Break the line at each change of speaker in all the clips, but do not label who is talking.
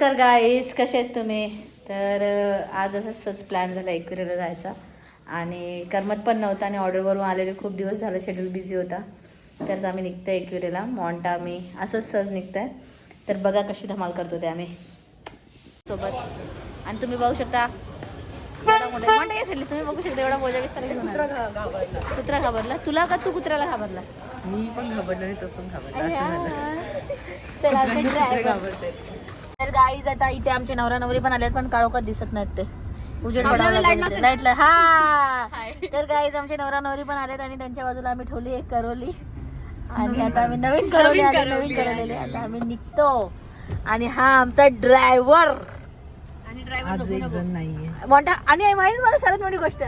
तर गाईज कसे आहेत तुम्ही? तर आज असंच प्लॅन झाला एकविरेला जायचा. आणि करमत पण नव्हता आणि ऑर्डरवरून आलेले खूप दिवस झालं शेड्यूल बिझी होता. तर आम्ही निघतो एकविरेला मॉन्टा आम्ही असंच सहज निघतोय. तर बघा कशी धमाल करतो ते आम्ही. सोबत. आणि तुम्ही बघू शकता. तुम्ही बघू शकता एवढा मोजा विस्तार. कुत्रा घाबरला. तुला का तू कुत्र्याला घाबरला?
मी पण घाबरलो तो पण घाबरला.
चला तर गाईज आता इथे आमचे नवरा नवरी पण आलेत पण काळोखात दिसत नाहीत ते. उजेड लाईटला हा! तर गाईज आमचे नवरा नवरी पण आलेत आणि त्यांच्या बाजूला आम्ही ठेवली एक करवली. आणि आता आम्ही नवीन करवली आली नवीन करवलेली आता आम्ही निघतो. आणि हा आमचा ड्रायव्हर
आणि
माहिती मला सर्वात मोठी गोष्ट.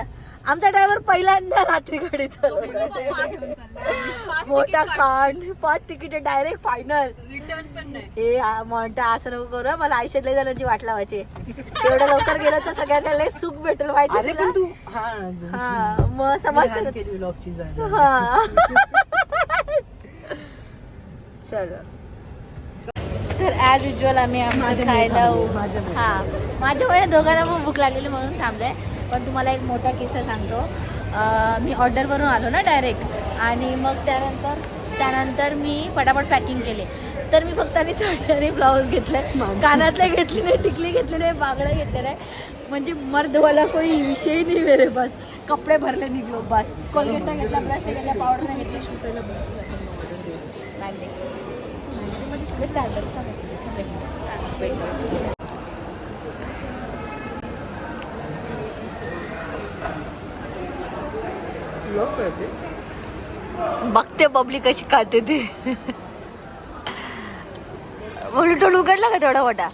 आमचा ड्रायव्हर पहिल्यांदा रात्री गाडी मोठा कांड पाच तिकीट डायरेक्ट फायनल
रिटर्न पण नाही.
हे मोठा असं नको करू. मला आयुष्यात लय जणांची वाट लावायची एवढं लवकर गेलं तर सगळ्यांना लय सुख भेटेल माहिती
अरे
तुला?
पण तू हा
हा मग समजतं
ब्लॉगची
हा. चलो. तर ॲज युजल आम्ही आमचं
माझ्यामुळे
खायला. हा. माझ्यामुळे दोघांना पण भूक लागलेली म्हणून थांबले पण तुम्हाला एक मोठा किस्सा सांगतो. मी ऑर्डरवरून आलो ना डायरेक्ट आणि मग त्यानंतर त्यानंतर मी पटापट पॅकिंग केले. तर मी फक्त आणि साडी आणि ब्लाऊज घेतले. कानातले घेतले नाही टिकली घेतलेले नाही बागडं घेतलेलं आहे म्हणजे मर्दवाला कोई विषय नाही मेरे बस कपडे भरले निघलो बस. कोलगेट नाही घेतला ब्रश नाही घेतला पावडर नाही घेतली शुकायला बॅग दे मध्ये सगळे स्टँडर्ड
ब्लॉग करते
बघते पब्लिक कशी खाते ते. म्हणून तो उघडला का तेवढा मोठा?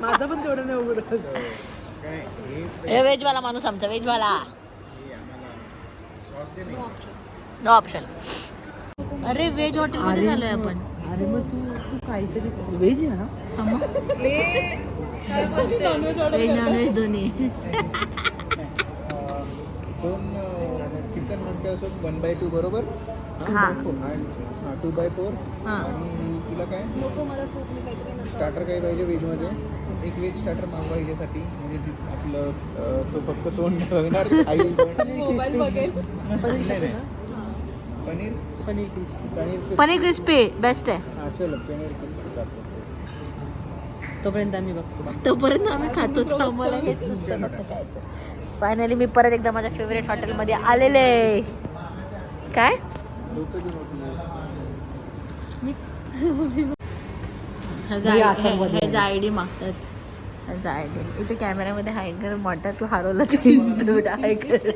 माझा पण तेवढं नाही उघडत
हे व्हेजवाला माणूस आमचा व्हेजवाला नो ऑप्शन अरे व्हेज हॉटेलमध्ये
अरे
झालोय आपण.
अरे मग तू तू काहीतरी व्हेज आहे ना?
हा मग? व्हेज नॉनव्हेज दोन्ही
दोन चिकन म्हणते असं वन बाय टू बरोबर?
हा.
टू बाय फोर
हा.
आणि तुला काय? स्टार्टर काय पाहिजे व्हेजमध्ये एक व्हेज स्टार्टर मागवा ह्याच्यासाठी म्हणजे ती- आपलं अं, तो फक्त तोंड बघणार
मोबाईल बघेल.
नाही नाही. Paneer?
Paneer crispy.
Paneer
paneer crispy best आहे.
हां चलो पनीर crispy टाकतो.
तोपर्यंत आम्ही बघतो.
तोपर्यंत आम्ही खातोच आम्हाला. हेच सुचतं फक्त खायचं. फायनली मी परत एकदा माझ्या फेवरेट हॉटेलमध्ये आलेले काय? ह्याचा आय डी मागतात. ह्याचा आय डी इथे कॅमेऱ्यामध्ये हाय कर मोठा तू हरवला तरी हाय कर.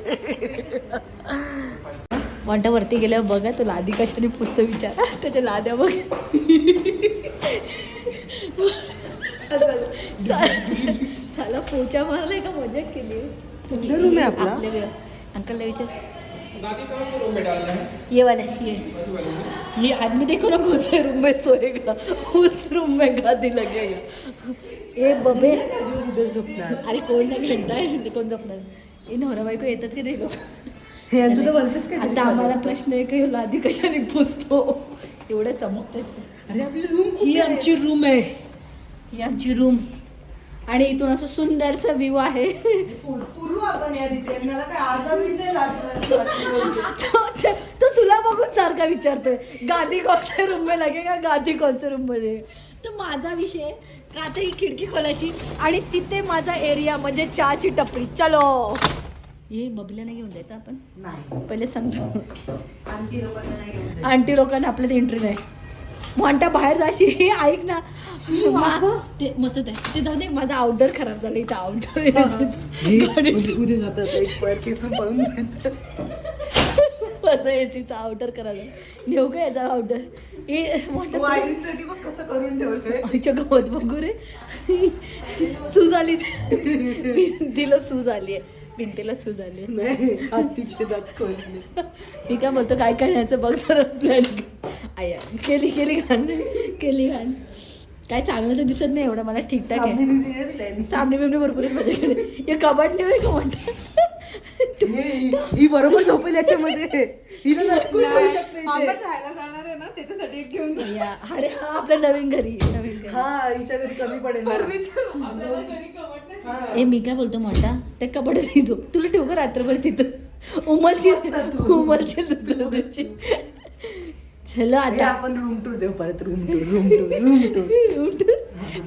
मोठा वरती गेल्यावर बघा तुला आधी कशाने पुस्तक विचारा. त्याच्या लाद्या बघ. साला पोचा मारलाय का? मजा केली.
room आहे आपला?
अंकल विचार. ये वाले ये। ये आदमी देखो ना कौन से रूम में सोएगा। उस रूम में गादी लगेगा। ए बबे
उधर झोपणार
अरे कोण नाही घंटा आहे कोण झोपणार हे? नवरा बायको येतात की नाही
हे यांचं तर भलतंच काय
आता आम्हाला प्रश्न आहे की लादी कशाने पुसतो एवढे चमकतात
अरे आपली रूम
ही आमची रूम आहे ही। आमची रूम आणि इथून असं सुंदरसा व्ह्यू आहे. तो तुला बघून सारखा विचारतोय. गादी कोणत्या रूममध्ये लागेल का गादी कोणत्या रूममध्ये तर माझा विषय का आता ही खिडकी खोलायची आणि तिथे माझा एरिया म्हणजे चहाची टपरी. चलो. हे बबल्या नाही घेऊन जायचं आपण?
नाही.
पहिले सांगतो. आंटी लोकांना आपल्यात एंट्री नाही मोंटा बाहेर जाशी ऐक ना. मा- ते मस्त आहे ते जाऊ दे माझा आउटडोर खराब झाला इथं आउटडोर
उद्या जातात एक पैर केसून पळून जायचं
माझं एसीचा आउटर करायला नेऊ का याचा हे
बघ कसं करून ठेवलंय.
आईच्या गवत बघू रे. सूज आली भिंतीला सूज आली आहे भिंतीला सूज आली
नाही हत्तीचे दात खोलले.
मी काय म्हणतो काय करण्याचं बघ जरा प्लॅन आया केली केली घाण केली घाण काय चांगलं तर दिसत नाही एवढं मला ठीकठाक आहे. सामने बिमणे भरपूर माझ्याकडे. हे कबाड नाही होय का म्हणतात
हे- ही बरोबर झोपेल याच्यामध्ये. हिला
राहायला जाणार आहे ना त्याच्यासाठी एक घेऊन
अरे हा आपल्या नवीन घरी नवीन
हा हिच्या घरी कमी पडेल. हा.
ए मी काय बोलतो मोठा? ते कपडे तिथं तुला ठेवू का रात्रभर तिथं? उमलची उमलची दुसऱ्या दिवशी. चलो आता.
आपण रूम टूर देऊ परत room tour room tour room tour
room tour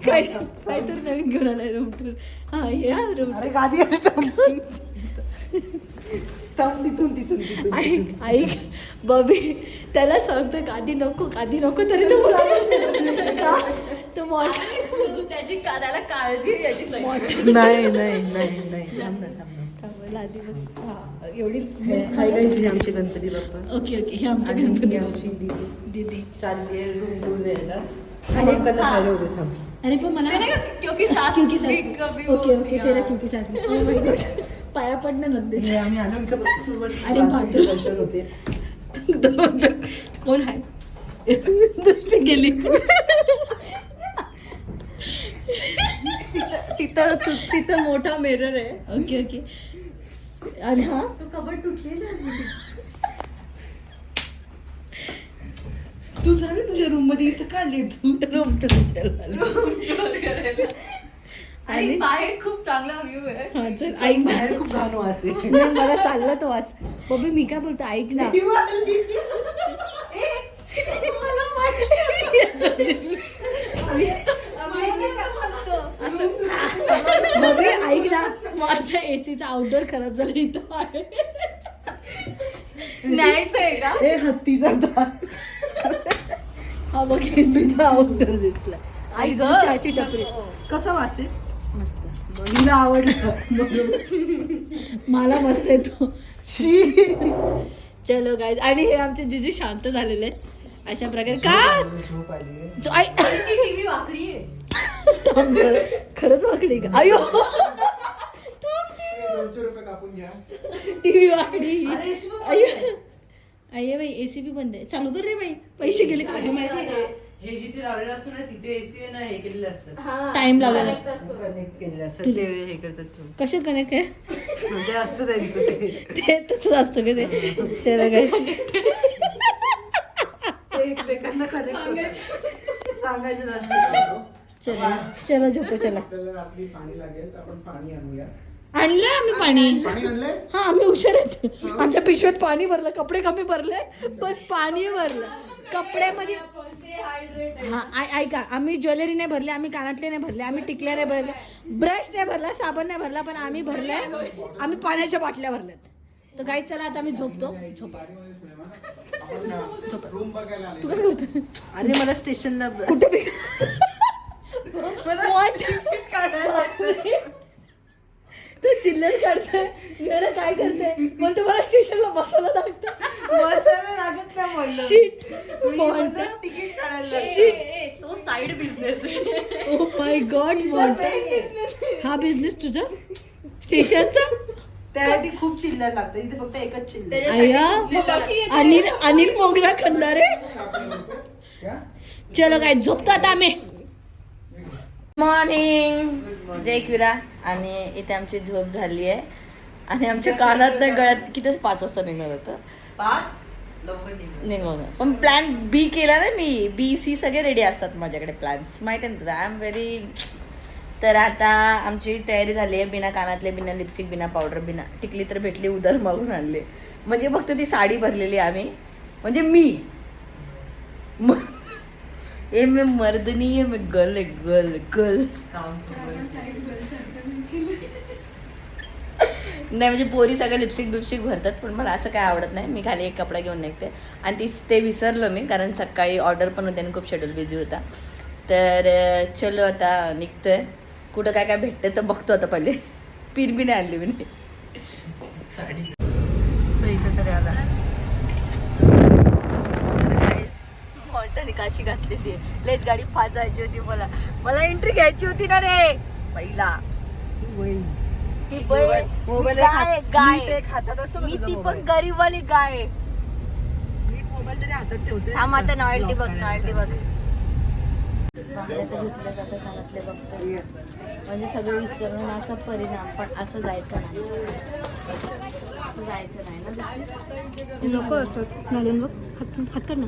काय काय तर नवीन घेऊन आलाय रूम टूर हा या रूम
अरे गादी थांब. तिथून तिथून तिथून.
ऐक ऐक. बबी त्याला सांगतो गादी नको गादी नको तरी तो तो मोठा
त्याची त्याला काळजी याची
नाही नाही नाही नाही. थांब ना थांब ना.
आधी बस. हा. एवढी
हाय गाईज हे आमचे गणपती बाप्पा.
ओके ओके हे
ही
गणपती
आमची दीदी.
दीदी.
चालली आहे रूम द्यायला
अरे पण मला
ते नाही का, क्योंकि सास
क्योंकि
भी
सास
कभी
ओके ओके. तेरा क्योंकि सास. Oh. पाया पडणं नव्हते
आम्ही आलो इथं सुरुवात
अरे
बाथरूमचे
बाथरूम.
दर्शन होते.
कोण आहे? दृष्टी गेली.
तिथं तु- तिथं मोठा मिरर आहे.
Okay okay. आणि हा?
तो कबड तुटलेला
तू सांग ना तुझ्या रूममध्ये इथं का आली तू?
रूम
आणि
आणि-
बाहेर खूप चांगला व्ह्यू आहे.
हा चल ऐक ना.
बाहेर खूप घाण वास आहे.
नाही, मला चाललं तो वाच बबी मी काय बोलतो ऐक ना. बबी ऐक ना. माझा एसीचा आउटडोर खराब झाला इथं आहे.
न्यायचं आहे का?
ए हत्तीचा दात
हा बघ एसीचा आउटडोर दिसला आई ग चहाची टपरी.
कसा वास
मस्त.
हिला आवडलं.
मला मस्त येतो
शी.
चलो गाईज आणि हे आमचे जिजू शांत झालेले आहेत. अशा प्रकारे. का?
झोप आली आहे.
जो- आई.
टीव्ही वाकडी आहे.
खरंच वाकडी का? अयो.
दोनशे रुपये कापून घ्या.
टीव्ही वाकडी.
अरे, AC पण बंद आहे.
अय्ये बाई एसी बी बंद आहे. चालू कर रे बाई. पैसे गेले का
आणि माहिती आहे हे जिथे लावलेलं असतं ना तिथे एसी आहे ना हे केलेलं असतं.
टाइम लावलेला
कनेक्ट केलेलं असतं. ते हे करतात ते.
कशा कनेक्ट आहे?
म्हणजे असतं त्यांचं ते.
ते तसंच असतं का ते? चला काय
ते एकमेकांना कनेक्ट सांगायचं. नसतं
चला चला झोपो चला.
आपल्याला रात्री पाणी लागेल तर आपण पाणी आणूया.
आणलं आम्ही पाणी.
पाणी आणलंय?
हा आम्ही हुशार आहेत आमच्या पिशवीत पाणी भरलं कपडे कमी भरले पण पाणी भरलं. कपड्यामध्ये हा ऐ- ऐका आम्ही ज्वेलरी नाही भरले आम्ही कानातले नाही भरले आम्ही टिकल्या नाही भरले ब्रश नाही भरला साबण नाही भरला पण आम्ही भरले आम्ही पाण्याच्या बाटल्या भरल्यात. तर काही चला आता आम्ही झोपतो. झोपा.
रूम बघायला
तू
आले
काय करतो
अरे मला स्टेशनला
कुठे तू चिल्लर काढतोय मला काय करते बोलतो मला स्टेशनला बसायला लागतं.
बसायला लागत नाही म्हणलं.
Shit.
मी
बोलतो.
म्हणलं तिकीट काढायला
ए, ए, तो साइड बिझनेस आहे.
ओ माय गॉड हा बिझनेस तुझा? स्टेशनचा
त्यासाठी खूप चिल्लर लागतं. इथे फक्त एकच चिल्लर.
अय्या अनिल अनिल मोगरा खंदारे.
क्या?
चलो काय झोपतो आता आम्ही. मॉर्निंग जय किरा आणि इथे आमची झोप झाली आहे आणि आमच्या कानात नाही गळ्यात किती पाच वाजता निघणार होतं.
पाच?
निघून पण प्लॅन बी केला ना मी. बी सी सगळे रेडी असतात माझ्याकडे प्लॅन्स माहिती आहे ना तुला? आय एम व्हेरी तर आता आमची तयारी झाली आहे बिना कानातले बिना लिपस्टिक बिना पावडर बिना टिकली तर भेटली उदर मागून आणले. म्हणजे फक्त ती साडी भरलेली आम्ही. म्हणजे मी म- ए मी मर्द नाही आहे मी गर्ल आहे गर्ल गर्ल। नाही म्हणजे पोरी सगळं लिपस्टिक बिपस्टिक भरतात पण मला असं काय आवडत नाही. मी खाली एक कपडा घेऊन निघते. आणि ती ते विसरलो मी कारण सकाळी ऑर्डर पण होते आणि खूप शेड्यूल बिझी होता. तर चलो आता निघतोय. कुठं काय काय भेटतं तर बघतो आता पहिले. पिन बी नाही आणली मी.
साडी.
सो इथं तरी आला. मॉल्टनी काशी घातलेली आहे. लेच गाडी फास्ट जायची होती मला. मला एंट्री घ्यायची होती ना रे. पहिला. ही बाई-
मोबाईल
ही गाय गाय
नीट एक हातात असतो का
मी
तुझा
ती पण
मोबाईल?
गरीबवाली गाय आहे.
नीट मोबाईल तरी हातात ठेवते.
थांब आता नॉयल्टी बघ नॉयल्टी बघ. बांगड्याचं घेतलं जातं कानातले बघतो. म्हणजे सगळं विसरून असा परिणाम पण असं जायचं नाही. असं जायचं नाही ना
नको असंच घालून बघ. हात हात काढ ना.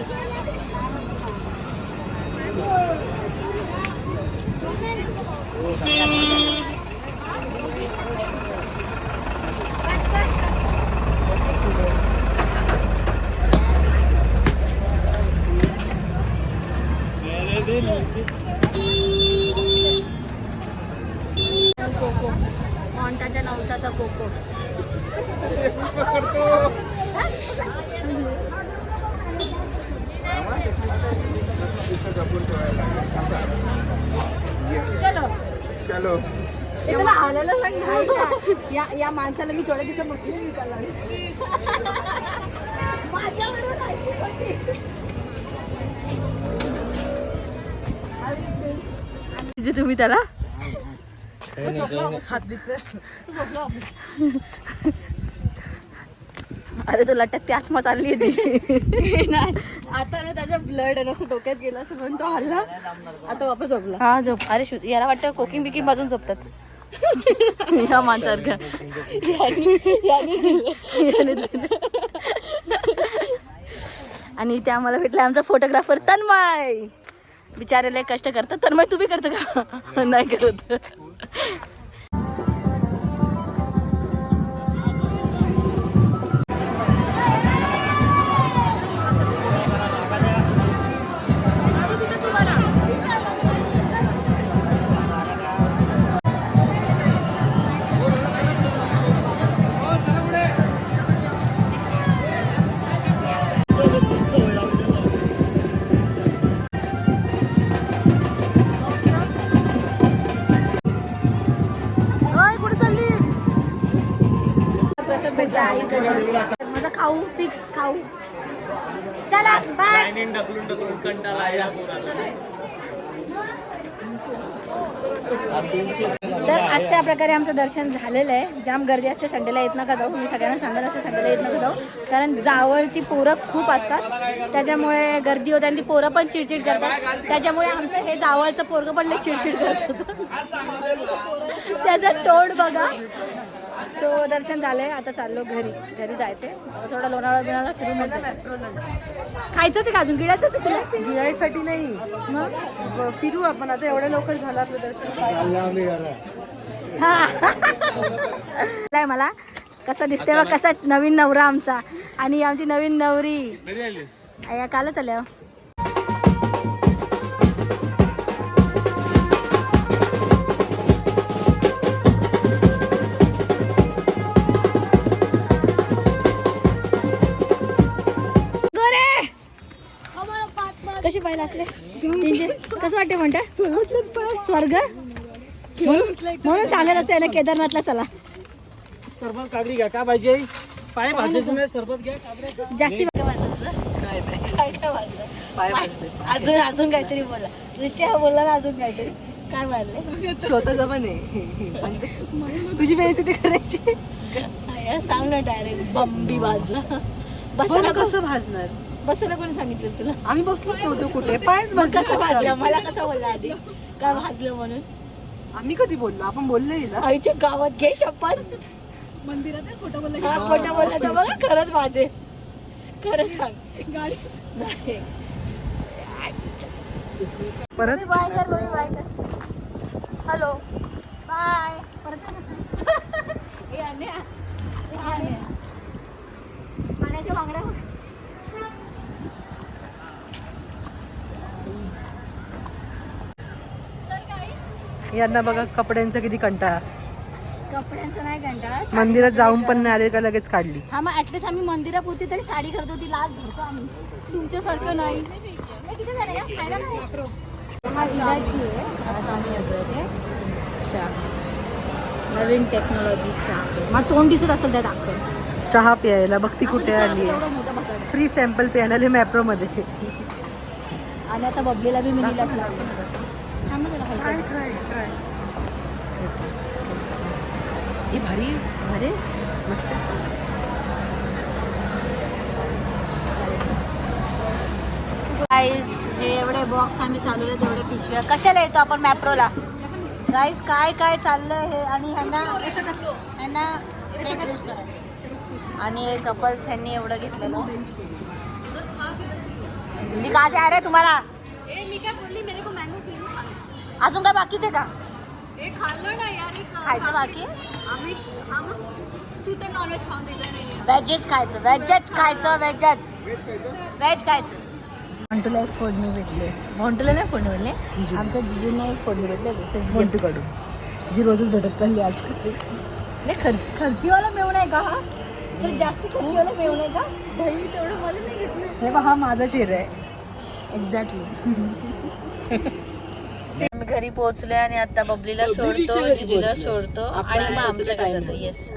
लावायचे
आपण
चलो ते तुला हालायला सांग ना. या या माणसाला मी थोड्या दिवसात बघते विकायला.
जे तुम्ही त्याला?
हात
अरे तो लटकते आत्मा चालली होती.
आता ना त्याचा ब्लड आहे असं डोक्यात गेला असं म्हणून तो हल्ला आता वापस झोपला.
हा झोप. अरे शु याला वाटतं कोकिंग बिकिंग बाजून झोपतात. या माणसासारखं. याने दिलं. आणि ते आम्हाला भेटला आमचा फोटोग्राफर तन्मय. बिचारे लय कष्ट करतात. तन्मय तुम्ही करतो का? नाही करत. बाय तर अशा प्रकारे आमचं दर्शन झालेलं आहे. जाम गर्दी असते संडेला येत नका जाऊ. मी सगळ्यांना सांगत असते संडेला येत नका जाऊ. कारण जावळची पोरं खूप असतात. त्याच्यामुळे गर्दी होते आणि ती पोरं पण चिडचिड करतात. त्याच्यामुळे आमचं हे जावळचं पोरगं पण लई चिडचिड करत त्याचं तोंड बघा. सो दर्शन झालंय. आता चाललो घरी. घरी जायचं थोडा लोणावळा बिणावळा फिरून खायचंच आहे का अजून? गिळायचंच आहे तुला?
गिळायसाठी नाही.
मग?
ब- फिरू आपण. आता एवढ्या लवकर झालं आपलं दर्शन
हा. काय मला. कसं दिसते बघ कसा नवीन नवरा आमचा. आणि आमची नवीन नवरी. कालच आल्या गोरे पाहिलं असले? कसं वाटते म्हणता? स्वर्ग? म्हणून सांगत असते ना केदारनाथला चला.
सरबत काकडी घ्या का पाहिजे पाय भाजायचं नाही सरबत घ्या
जास्ती
भाजले
अजून अजून काहीतरी बोला. दृष्ट्या बोलला ना अजून काहीतरी. काय वाजले
स्वतःचा पण आहे. सांगते. तुझी बेइज्जती करायची.
या सांग ना डायरेक्ट बंबी
बरं
बसायला
कसं भाजणार?
बसायला कोणी सांगितलं तुला?
आम्ही बसलोच नव्हतो कुठे. पायच
मग कसं भाजलं मला कसं बोलला आधी? काय भाजलं म्हणून?
आम्ही कधी बोललो? आपण बोललो हिला.
आईच्या गावात घे शपथ.
मंदिरात खोटं बोललं
हा खोटं बोलला तर बघा खरंच वाजे. खरंच सांग.
परत?
बाय कर बाय कर हॅलो. बाय. परत ए अन्या. ए अन्या. पाण्याच्या बांगड्या
यांना बघा कपड्यांचा किती कंटाळा.
कपड्यांचं नाही कंटाळा
मंदिरात जाऊन पण नाही आले का लगेच काढली.
हा मग ऍटलीस्ट आम्ही मंदिरापुरती तरी साडी करतो ती लाज भरतो आम्ही. तुमच्यासारखं नाही. हे किती झाले? या? खायला नाही? हा इलायची आहे. असं आम्ही वापरते. अच्छा. नवीन टेक्नॉलॉजीच्या मग तोंड दिसत असेल त्यात अख्खं
चहा प्यायला. बघ ती कुठे आली
बघा
फ्री सॅम्पल प्यायला आले मॅप्रो मध्ये
आणि आता बबलीला बी मिनी लागला
ही भारी
अरे मस्त. गाईज हे एवढे बॉक्स आम्ही चालवले तेवढे पिशव्या. कशाला येतो आपण मॅप्रोला गाईज काय काय चाललंय हे? आणि ह्यांना ह्यांना नेट यूज करायचं. आणि हे कपल्स ह्यांनी एवढं घेतलेलं. हिंदी का से आ रहा है तुम्हाला
ए मी काय बोलली मेरे को मँगो क्रीम
अजून काय बाकीच आहे का?
ए खाल्लं ना यार हे खा-
खायचं बाकी?
आम्ही हा मग? तू तर नॉनव्हेज खाऊन दिलं नाही
व्हेजच खायचं व्हेजच खायचं. व्हेजच व्हेज खायचं. मोंटूला एक फोडणी भेटली. मोंटूला नाही फोडणी भेटली? आमच्या जिजूने एक फोडणी भेटली तसेच
मोंटू काढून जी रोजच भेटत चालली आजकाल
नाही खर्च खर्चीवाला मेवणं आहे का हा? तर जास्त खर्चीवाला मेवणं आहे का?
भाई तेवढं मला नाही घेतलं
हे बघ हा माझा चेहरा आहे.
एक्झॅक्टली घरी पोहोचलोय आणि आता बबलीला सोडतो जिजूला सोडतो आणि मग आमच्याकडे जातो येस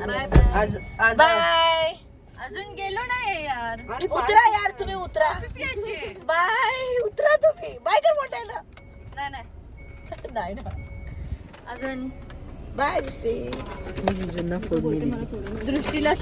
आज आज
बाय.
अजून गेलो नाही यार.
उतरा यार तुम्ही उतरा. बाय उतरा तुम्ही. बाय कर मोठ्याला.
नाही नाही.
नाही ना.
अजून.
बाय दृष्टी.
दृष्टीला